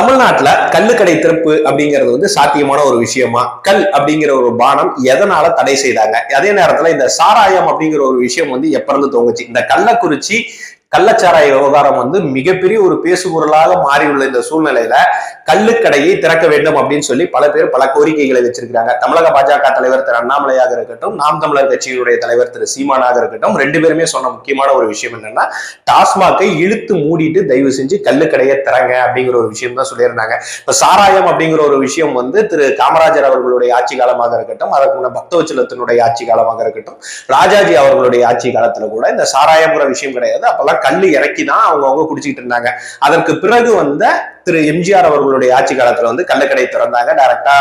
தமிழ்நாட்டுல கல்லுக்கடை திறப்பு அப்படிங்கிறது வந்து சாத்தியமான ஒரு விஷயமா? கல் அப்படிங்கிற ஒரு பானம் எதனால தடை செய்தாங்க? அதே நேரத்துல இந்த சாராயம் அப்படிங்கிற ஒரு விஷயம் வந்து எப்ப இருந்து தோங்குச்சு இந்த கள்ளக்குறிச்சி கள்ளச்சாராய விவகாரம் வந்து மிகப்பெரிய ஒரு பேசுபொருளாக மாறியுள்ள இந்த சூழ்நிலையில கள்ளுக்கடையை திறக்க வேண்டும் அப்படின்னு சொல்லி பல பேர் பல கோரிக்கைகளை வச்சிருக்கிறாங்க. தமிழக பாஜக தலைவர் திரு அண்ணாமலையாக இருக்கட்டும் நாம் தமிழர் கட்சியினுடைய தலைவர் திரு சீமானாக இருக்கட்டும் ரெண்டு பேருமே சொன்ன முக்கியமான ஒரு விஷயம் என்னன்னா டாஸ்மாகை இழுத்து மூடிட்டு தயவு செஞ்சு கள்ளுக்கடையை திறங்க அப்படிங்கிற ஒரு விஷயம் தான் சொல்லியிருந்தாங்க. இப்ப சாராயம் அப்படிங்கிற ஒரு விஷயம் வந்து திரு காமராஜர் அவர்களுடைய ஆட்சி காலமாக இருக்கட்டும் அதற்கு முன்ன பக்தவச்சலத்தினுடைய ஆட்சி காலமாக இருக்கட்டும் ராஜாஜி அவர்களுடைய ஆட்சி காலத்துல கூட இந்த சாராயம்ங்கிற விஷயம் கிடையாது. அப்பெல்லாம் கல்லு இறக்கி தான் அவங்க அவங்க குடிச்சிக்கிட்டு இருந்தாங்க. அதற்கு பிறகு வந்த திரு எம்ஜிஆர் அவர்களுடைய ஆட்சி காலத்துல வந்து கள்ளக்கடை திறந்தாங்க. டைரக்டா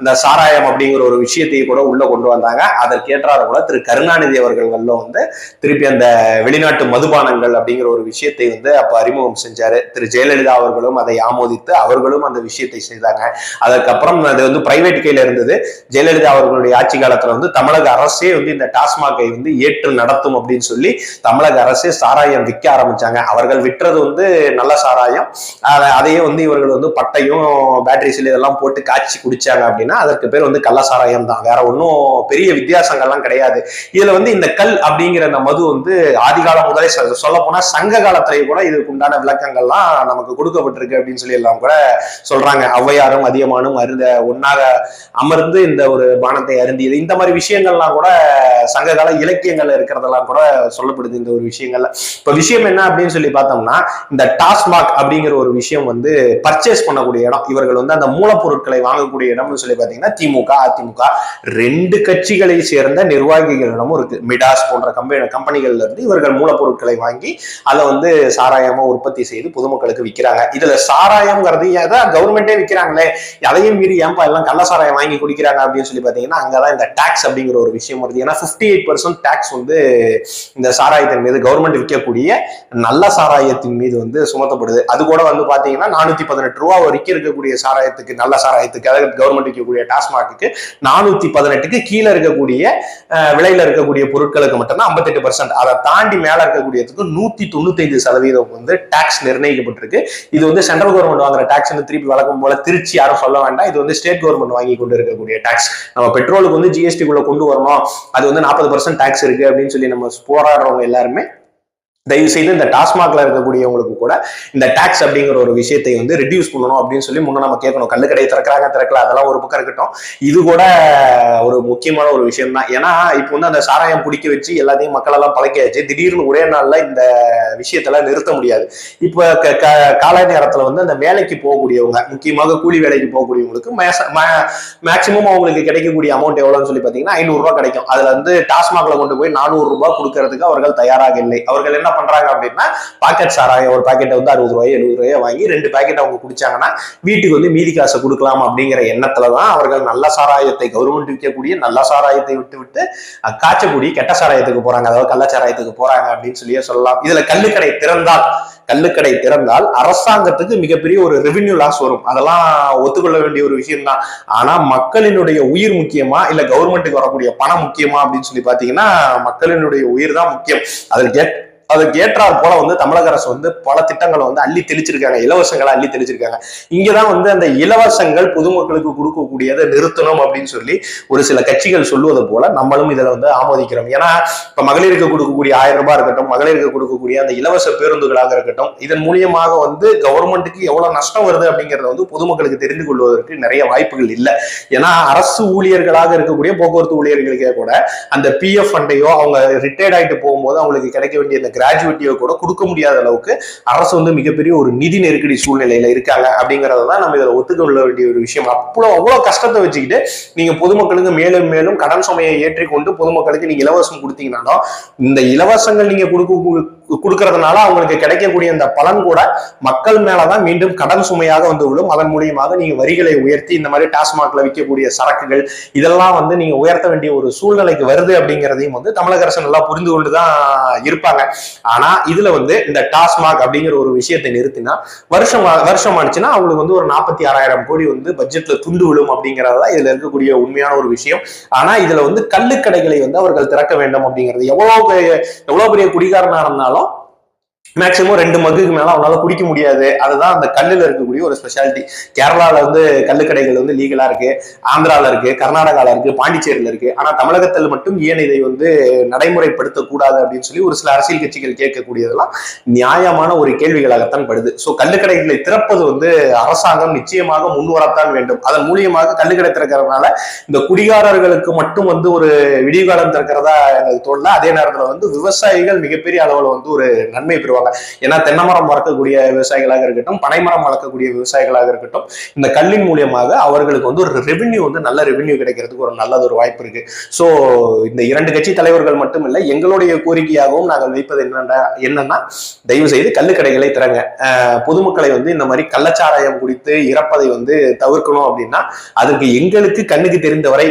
அந்த சாராயம் அப்படிங்கிற ஒரு விஷயத்தையும் கூட உள்ள கொண்டு வந்தாங்க. அதற்கேற்றார கூட திரு கருணாநிதி அவர்கள் வந்து திருப்பி அந்த வெளிநாட்டு மதுபானங்கள் அப்படிங்கிற ஒரு விஷயத்தை வந்து அப்ப அறிமுகம் செஞ்சாரு. திரு ஜெயலலிதா அவர்களும் அதை ஆமோதித்து அவர்களும் அந்த விஷயத்தை செய்தாங்க. அதுக்கப்புறம் அது வந்து பிரைவேட் கையில இருந்தது. ஜெயலலிதா அவர்களுடைய ஆட்சி காலத்துல வந்து தமிழக அரசே வந்து இந்த டாஸ்மாகை வந்து ஏற்று நடத்தும் அப்படின்னு சொல்லி தமிழக அரசே சாராயம் விற்க ஆரம்பிச்சாங்க. அவர்கள் விற்றது வந்து நல்ல சாராயம். அதையும் வந்து இவர்கள் வந்து பட்டையும் பேட்டரி இதெல்லாம் போட்டு காய்ச்சி குடிச்சாங்க அப்படின்னா அதற்கு பேர் வந்து கள்ளசாராயம் தான். வேற ஒன்றும் பெரிய வித்தியாசங்கள்லாம் கிடையாது. இதுல வந்து இந்த கல் அப்படிங்கிற அந்த மது வந்து ஆதிகாலம் முதலே சொல்ல போனா சங்க காலத்திலேயே கூட இதுக்கு உண்டான விளக்கங்கள்லாம் நமக்கு கொடுக்கப்பட்டிருக்கு அப்படின்னு சொல்லி எல்லாம் கூட சொல்றாங்க. ஔவையாரும் அதியமானும் அருந்த ஒன்னாக அமர்ந்து இந்த ஒரு பானத்தை அருந்தியது. இந்த மாதிரி விஷயங்கள்லாம் கூட சங்ககால இலக்கியங்கள்ல இருக்கிறதெல்லாம் கூட சொல்லப்படுது இந்த ஒரு விஷயங்கள்ல. இப்ப விஷயம் என்ன அப்படின்னு சொல்லி பார்த்தோம்னா இந்த டாஸ்மாக் அப்படிங்கிற ஒரு விஷயம் வந்து பர்ச்சேஸ் பண்ணக்கூடிய இடம். இவர்கள் வந்து அந்த மூலப்பொருட்களை வாங்கக்கூடிய இடம்னு சொல்லி பார்த்தீங்கன்னா திமுக அதிமுக ரெண்டு கட்சிகளை சேர்ந்த நிர்வாகிகளிடமும் இருக்கு. மிடாஸ் போன்ற கம்பெனி கம்பெனிகள்ல இருந்து இவர்கள் மூலப்பொருட்களை வாங்கி அதை வந்து சாராயமா உற்பத்தி செய்து பொதுமக்களுக்கு விற்கிறாங்க இதுல சாராயம்ங்கிறது ஏதாவது கவர்மெண்டே விற்கிறாங்களே அதையும் மீறி ஏன்பா எல்லாம் கள்ள சாராயம் வாங்கி குடிக்கிறாங்க அப்படின்னு சொல்லி பாத்தீங்கன்னா அங்கதான் இந்த டாக்ஸ் அப்படிங்கிற ஒரு விஷயம் வருது. ஏன்னா 58% எயிட் பர்சன்ட் டாக்ஸ் வந்து இந்த சாராயத்தின் மீது கவர்மெண்ட் விற்கக்கூடிய நல்ல சாராயத்தின் மீது வந்து சுமத்தப்படுது. அது கூட வந்து பாத்தீங்கன்னா நானூத்தி பதினெட்டு ரூபா வரைக்கும் இருக்கக்கூடிய சாராயத்துக்கு நல்ல சாராயத்துக்கு அதாவது கவர்மெண்ட் விற்கக்கூடிய டாஸ்மாக்கு நானூத்தி பதினெட்டுக்கு கீழே இருக்கக்கூடிய விலையில இருக்கக்கூடிய பொருட்களுக்கு மட்டும்தான் ஐம்பத்தெட்டு பர்சன்ட் அதை தாண்டி மேல இருக்கக்கூடியதுக்கு நூத்தி தொண்ணூத்தி சதவீதம் வந்து டாக்ஸ் நிர்ணயிக்கப்பட்டிருக்கு. இது வந்து சென்ட்ரல் கவர்மெண்ட் வாங்குற டாக்ஸ் திருப்பி வழக்கம் போல திருச்சி யாரும் சொல்ல வேண்டாம். இது வந்து ஸ்டேட் கவர்மெண்ட் வாங்கி கொண்டு இருக்கக்கூடிய டாக்ஸ் நம்ம பெட்ரோலுக்கு வந்து ஜிஎஸ்டி குள்ள கொண்டு வரணும். அது வந்து நாற்பது பர்சன்ட் டாக்ஸ் இருக்கு அப்படின்னு சொல்லி நம்ம போராடுறவங்க எல்லாருமே தயவு செய்து இந்த டாஸ்மாக்ல இருக்கக்கூடியவங்களுக்கு கூட இந்த டாக்ஸ் அப்படிங்கிற ஒரு விஷயத்தை வந்து ரிடியூஸ் பண்ணணும் அப்படின்னு சொல்லி முன்ன நம்ம கேட்கணும். கல்லுக்கடை திறக்கிறாங்க திறக்கல அதெல்லாம் ஒரு பக்கம் இருக்கட்டும். இது கூட ஒரு முக்கியமான ஒரு விஷயம் தான் ஏன்னா இப்போ வந்து அந்த சாராயம் பிடிக்க வச்சு எல்லாத்தையும் மக்கள் எல்லாம் பழக்கியாச்சு. திடீர்னு ஒரே நாள்ல இந்த விஷயத்தெல்லாம் நிறுத்த முடியாது. இப்போ க- க- காலை நேரத்துல வந்து அந்த வேலைக்கு போகக்கூடியவங்க முக்கியமாக கூலி வேலைக்கு போகக்கூடியவங்களுக்கு மேக்சிமம் அவங்களுக்கு கிடைக்கக்கூடிய அமௌண்ட் எவ்வளவுன்னு சொல்லி பாத்தீங்கன்னா ஐநூறு ரூபாய் கிடைக்கும். அதுல வந்து டாஸ்மாக்ல கொண்டு போய் நானூறு ரூபாய் கொடுக்கறதுக்கு அவர்கள் தயாராக இல்லை. அவர்கள் என்ன பண்றாங்க அப்படின்னா பாக்கெட் சாராயம் ஒரு பாக்கெட்டை வந்து அறுபது ரூபாய் எழுபது ரூபாய் வாங்கி ரெண்டு பாக்கெட் அவங்க குடிச்சாங்கன்னா வீட்டுக்கு வந்து மீதி காசை கொடுக்கலாம் அப்படிங்கிற எண்ணத்துல தான் அவர்கள் நல்ல சாராயத்தை கவர்மெண்ட் விற்கக்கூடிய நல்ல சாராயத்தை விட்டு விட்டு காய்ச்சக்கூடிய கெட்ட சாராயத்துக்கு போறாங்க. அதாவது கள்ளச்சாராயத்துக்கு போறாங்க அப்படின்னு சொல்லியே சொல்லலாம். இதுல கல்லுக்கடை திறந்தால் கல்லுக்கடை திறந்தால் அரசாங்கத்துக்கு மிகப்பெரிய ஒரு ரெவின்யூ லாஸ் வரும். அதெல்லாம் ஒத்துக்கொள்ள வேண்டிய ஒரு விஷயம் தான் ஆனா மக்களினுடைய உயிர் முக்கியமா இல்ல கவர்மெண்ட்டுக்கு வரக்கூடிய பணம் முக்கியமா அப்படின்னு சொல்லி பாத்தீங்கன்னா மக்களினுடைய உயிர் தான் முக்கியம். அதற்கு அதுக்கு ஏற்றாற் போல வந்து தமிழக அரசு வந்து பல திட்டங்களை வந்து அள்ளி தெளிச்சிருக்காங்க இலவசங்களை அள்ளி தெளிச்சிருக்காங்க. இங்கதான் வந்து அந்த இலவசங்கள் பொதுமக்களுக்கு கொடுக்கக்கூடியதை நிறுத்தணும் அப்படின்னு சொல்லி ஒரு சில கட்சிகள் சொல்லுவது போல நம்மளும் இதுல வந்து ஆமோதிக்கிறோம். ஏன்னா இப்ப மகளிருக்கு கொடுக்கக்கூடிய ஆயிரம் ரூபாய் இருக்கட்டும் மகளிருக்கு கொடுக்கக்கூடிய அந்த இலவச பேருந்துகளாக இருக்கட்டும் இதன் மூலியமாக வந்து கவர்மெண்ட்டுக்கு எவ்வளவு நஷ்டம் வருது அப்படிங்கறத வந்து பொதுமக்களுக்கு தெரிந்து கொள்வதற்கு நிறைய வாய்ப்புகள் இல்லை. ஏன்னா அரசு ஊழியர்களாக இருக்கக்கூடிய போக்குவரத்து ஊழியர்களுக்கே கூட அந்த பிஎஃப் ஃபண்டையோ அவங்க ரிட்டையர்ட் ஆயிட்டு போகும்போது அவங்களுக்கு கிடைக்க வேண்டிய அந்த கிராஜுவேட்டியை கூட கொடுக்க முடியாத அளவுக்கு அரசு வந்து மிகப்பெரிய ஒரு நிதி நெருக்கடி சூழ்நிலையில இருக்காங்க அப்படிங்கறத தான் நம்ம இதில் ஒத்துக்கொள்ள வேண்டிய ஒரு விஷயம். அவ்வளோ அவ்வளோ கஷ்டத்தை வச்சுக்கிட்டு நீங்க பொதுமக்களுக்கு மேலும் மேலும் கடன் சுமையை ஏற்றிக்கொண்டு பொதுமக்களுக்கு நீங்க இலவசம் கொடுத்தீங்கன்னாலும் இந்த இலவசங்கள் நீங்க கொடுக்க கொடுக்கறதுனால அவங்களுக்கு கிடைக்கக்கூடிய அந்த பலன் கூட மக்கள் மேலதான் மீண்டும் கடன் சுமையாக வந்து விடும் அதன் மூலியமாக நீங்க வரிகளை உயர்த்தி இந்த மாதிரி டாஸ்மாக்ல விற்கக்கூடிய சரக்குகள் இதெல்லாம் வந்து நீங்க உயர்த்த வேண்டிய ஒரு சூழ்நிலைக்கு வருது அப்படிங்கிறதையும் வந்து தமிழக அரசு நல்லா புரிந்து கொண்டுதான் இருப்பாங்க. ஆனா இதுல வந்து இந்த டாஸ்மாக் அப்படிங்கிற ஒரு விஷயத்தை நிறுத்தினா வருஷம் வருஷம் ஆனிச்சுன்னா அவங்களுக்கு வந்து ஒரு நாற்பத்தி ஆறாயிரம் கோடி வந்து பட்ஜெட்ல துண்டு விழும் அப்படிங்கறதா இதுல இருக்கக்கூடிய உண்மையான ஒரு விஷயம். ஆனா இதுல வந்து கள்ளுக்கடைகளை வந்து அவர்கள் திறக்க வேண்டும் அப்படிங்கிறது எவ்வளவு பெரிய எவ்வளவு பெரிய குடிகாரனா இருந்தாலும் மேக்சிமம் ரெண்டு மக்குக்கு மேல அவனால குடிக்க முடியாது. அதுதான் அந்த கல்லுல இருக்கக்கூடிய ஒரு ஸ்பெஷாலிட்டி கேரளால வந்து கல்லுக்கடைகள் வந்து லீகலா இருக்கு. ஆந்திரால இருக்கு கர்நாடகால இருக்கு பாண்டிச்சேரியில இருக்கு. ஆனா தமிழகத்தில் மட்டும் ஏன் இதை வந்து நடைமுறைப்படுத்தக்கூடாது அப்படின்னு சொல்லி ஒரு சில அரசியல் கட்சிகள் கேட்கக்கூடியதெல்லாம் நியாயமான ஒரு கேள்விகளாகத்தான் படுது. ஸோ கல்லுக்கடைகளை திறப்பது வந்து அரசாங்கம் நிச்சயமாக முன்வரத்தான் வேண்டும். அதன் மூலியமாக கல்லுக்கடை திறக்கிறதுனால இந்த குடிகாரர்களுக்கு மட்டும் வந்து ஒரு விடிகாலம் திறக்கிறதா எனக்கு தோணல. அதே நேரத்துல வந்து விவசாயிகள் மிகப்பெரிய அளவுல வந்து ஒரு நன்மை பெறுவாங்க. ஏன்னா தென்னமரம் வளர்க்கக்கூடிய விவசாயிகளாக இருக்கட்டும் பனைமரம் வளர்க்கக்கூடிய விவசாயிகளாக இருக்கட்டும் இந்த கல்லின் மூலியமாக அவர்களுக்கு வந்து ஒரு ரெவென்யூ வந்து நல்ல ரெவென்யூ கிடைக்கிறதுக்கு ஒரு நல்லது ஒரு வாய்ப்பு இருக்கு. ஸோ இந்த இரண்டு கட்சி தலைவர்கள் மட்டும் இல்லை எங்களுடைய கோரிக்கையாகவும் நாங்கள் வைப்பது என்னென்ன என்னன்னா தயவு செய்து கல்லுக்கடைகளை திறங்க. பொதுமக்களை வந்து இந்த மாதிரி கள்ளச்சாராயம் குடித்து இறப்பதை வந்து தவிர்க்கணும் அப்படின்னா அதுக்கு எங்களுக்கு கண்ணுக்கு தெரிந்தவரை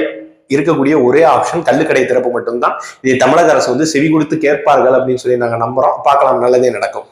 இருக்கக்கூடிய ஒரே ஆப்ஷன் கல்லுக்கடை திறப்பு மட்டும்தான். இதை தமிழக அரசு வந்து செவி கொடுத்து கேட்பார்கள் அப்படின்னு சொல்லி நாங்கள் நம்புறோம். பார்க்கலாம். நல்லதே நடக்கும்.